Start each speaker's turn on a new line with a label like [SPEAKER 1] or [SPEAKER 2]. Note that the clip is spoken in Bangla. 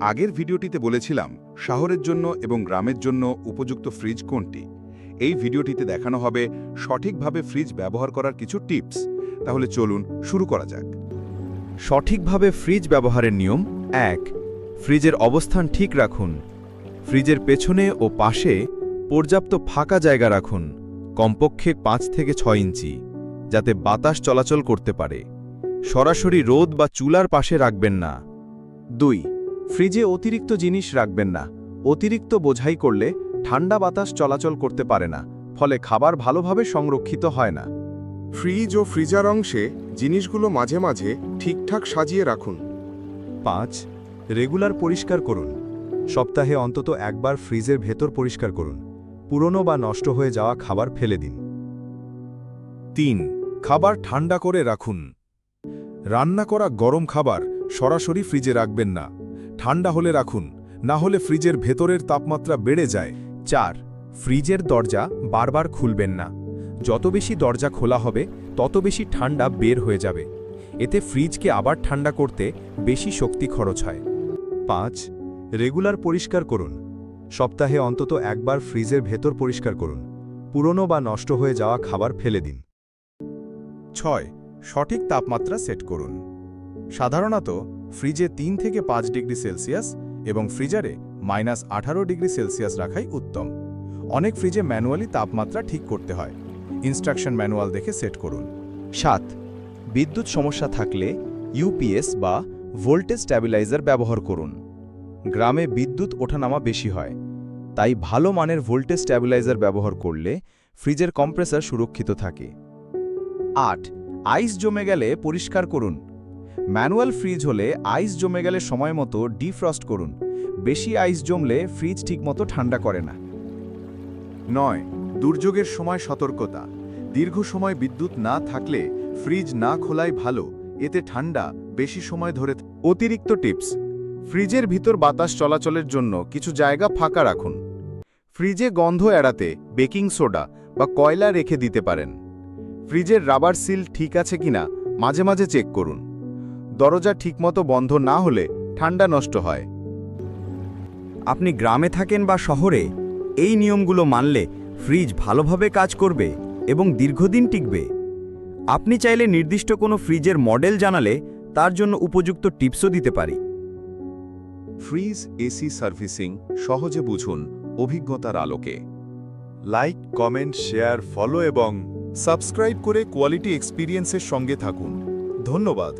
[SPEAKER 1] আগের ভিডিওটিতে বলেছিলাম শহরের জন্য এবং গ্রামের জন্য উপযুক্ত ফ্রিজ কোনটি। এই ভিডিওটিতে দেখানো হবে সঠিকভাবে ফ্রিজ ব্যবহার করার কিছু টিপস। তাহলে চলুন শুরু করা যাক।
[SPEAKER 2] সঠিকভাবে ফ্রিজ ব্যবহারের নিয়ম এক, ফ্রিজের অবস্থান ঠিক রাখুন। ফ্রিজের পেছনে ও পাশে পর্যাপ্ত ফাঁকা জায়গা রাখুন, কমপক্ষে পাঁচ থেকে ছয় ইঞ্চি, যাতে বাতাস চলাচল করতে পারে। সরাসরি রোদ বা চুলার পাশে রাখবেন না। দুই ফ্রিজে অতিরিক্ত জিনিস রাখবেন না। অতিরিক্ত বোঝাই করলে ঠান্ডা বাতাস চলাচল করতে পারে না, ফলে খাবার ভালোভাবে সংরক্ষিত হয় না।
[SPEAKER 3] ফ্রিজ ও ফ্রিজার অংশে জিনিসগুলো মাঝে মাঝে ঠিকঠাক সাজিয়ে রাখুন।
[SPEAKER 2] পাঁচ, রেগুলার পরিষ্কার করুন। সপ্তাহে অন্তত একবার ফ্রিজের ভেতর পরিষ্কার করুন। পুরনো বা নষ্ট হয়ে যাওয়া খাবার ফেলে দিন। তিন, খাবার ঠান্ডা করে রাখুন। রান্না করা গরম খাবার সরাসরি ফ্রিজে রাখবেন না। ঠান্ডা হলে রাখুন, না হলে ফ্রিজের ভেতরের তাপমাত্রা বেড়ে যায়। চার, ফ্রিজের দরজা বারবার খুলবেন না। যত বেশি দরজা খোলা হবে, তত বেশি ঠান্ডা বের হয়ে যাবে। এতে ফ্রিজকে আবার ঠান্ডা করতে বেশি শক্তি খরচ হয়। পাঁচ, রেগুলার পরিষ্কার করুন। সপ্তাহে অন্তত একবার ফ্রিজের ভেতর পরিষ্কার করুন। পুরনো বা নষ্ট হয়ে যাওয়া খাবার ফেলে দিন। ছয়, সঠিক তাপমাত্রা সেট করুন। সাধারণত ফ্রিজে তিন থেকে পাঁচ ডিগ্রি সেলসিয়াস এবং ফ্রিজারে মাইনাস আঠারো ডিগ্রি সেলসিয়াস রাখাই উত্তম। অনেক ফ্রিজে ম্যানুয়ালি তাপমাত্রা ঠিক করতে হয়। ইনস্ট্রাকশন ম্যানুয়াল দেখে সেট করুন। সাত, বিদ্যুৎ সমস্যা থাকলে ইউপিএস বা ভোল্টেজ স্ট্যাবিলাইজার ব্যবহার করুন। গ্রামে বিদ্যুৎ ওঠানামা বেশি হয়, তাই ভালো মানের ভোল্টেজ স্ট্যাবিলাইজার ব্যবহার করলে ফ্রিজের কম্প্রেসার সুরক্ষিত থাকে। আট, আইস জমে গেলে পরিষ্কার করুন। ম্যানুয়াল ফ্রিজ হলে আইস জমে গেলে সময় মতো ডিফ্রস্ট করুন। বেশি আইস জমলে ফ্রিজ ঠিকমতো ঠান্ডা করে না।
[SPEAKER 4] নয়, দুর্যোগের সময় সতর্কতা। দীর্ঘ সময় বিদ্যুৎ না থাকলে ফ্রিজ না খোলাই ভালো, এতে ঠান্ডা বেশি সময় ধরে
[SPEAKER 2] অতিরিক্ত টিপস, ফ্রিজের ভিতর বাতাস চলাচলের জন্য কিছু জায়গা ফাঁকা রাখুন। ফ্রিজে গন্ধ এড়াতে বেকিং সোডা বা কয়লা রেখে দিতে পারেন। ফ্রিজের রাবার সিল ঠিক আছে কিনা মাঝে মাঝে চেক করুন। দরজা ঠিকমতো বন্ধ না হলে ঠান্ডা নষ্ট হয়।
[SPEAKER 5] আপনি গ্রামে থাকেন বা শহরে, এই নিয়মগুলো মানলে ফ্রিজ ভালোভাবে কাজ করবে এবং দীর্ঘদিন টিকবে। আপনি চাইলে নির্দিষ্ট কোনো ফ্রিজের মডেল জানালে তার জন্য উপযুক্ত টিপসও দিতে পারি।
[SPEAKER 4] ফ্রিজ, এসি সার্ভিসিং সহজে বুঝুন অভিজ্ঞতার আলোকে।
[SPEAKER 6] লাইক, কমেন্ট, শেয়ার, ফলো এবং সাবস্ক্রাইব করে কোয়ালিটি এক্সপিরিয়েন্সের সঙ্গে থাকুন। ধন্যবাদ।